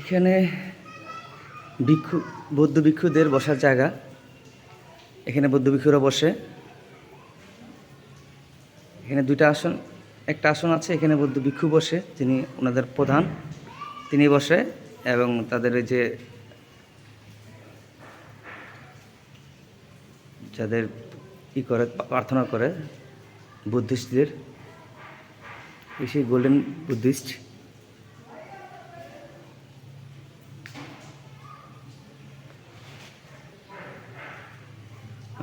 এখানে ভিক্ষু, বৌদ্ধ ভিক্ষুদের বসার জায়গা। এখানে বৌদ্ধ ভিক্ষুরা বসে। এখানে দুইটা আসন, একটা আসন আছে, এখানে বৌদ্ধ ভিক্ষু বসে, যিনি ওনাদের প্রধান। তিনি বসে এবং তাদের ওই যে যাদের ই করে প্রার্থনা করে, বুদ্ধিস্টদের। সেই গোল্ডেন বুদ্ধিস্ট।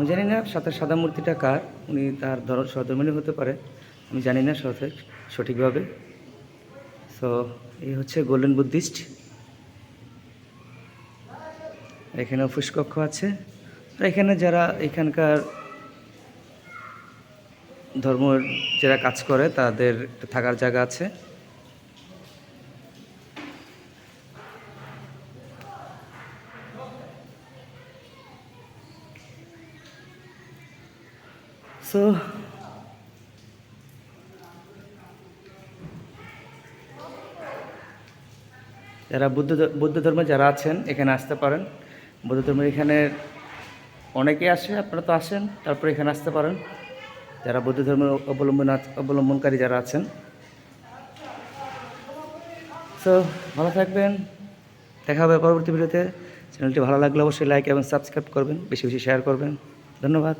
আমি জানি না সাথে সাদা মূর্তিটা কার, উনি তার ধর সহধর্মিনী হতে পারে। আমি জানি না সঠিক সঠিকভাবে। সো এই হচ্ছে গোল্ডেন বুদ্ধিস্ট এখানে অফিস কক্ষ আছে এখানে যারা এখানকার ধর্ম, যারা কাজ করে, তাদের থাকার জায়গা আছে। সো যারা বুদ্ধ বৌদ্ধ ধর্মে যারা আছেন, এখানে আসতে পারেন। বৌদ্ধ ধর্মের এখানে অনেকে আসে, আপনারা তো আসেন, তারপরে এখানে আসতে পারেন। যারা বৌদ্ধ ধর্মের অবলম্বন অবলম্বনকারী যারা আছেন। সো ভালো থাকবেন। দেখা হবে পরবর্তী ভিডিওতে। চ্যানেলটি ভালো লাগলে অবশ্যই লাইক এবং সাবস্ক্রাইব করবেন, বেশি বেশি শেয়ার করবেন। ধন্যবাদ।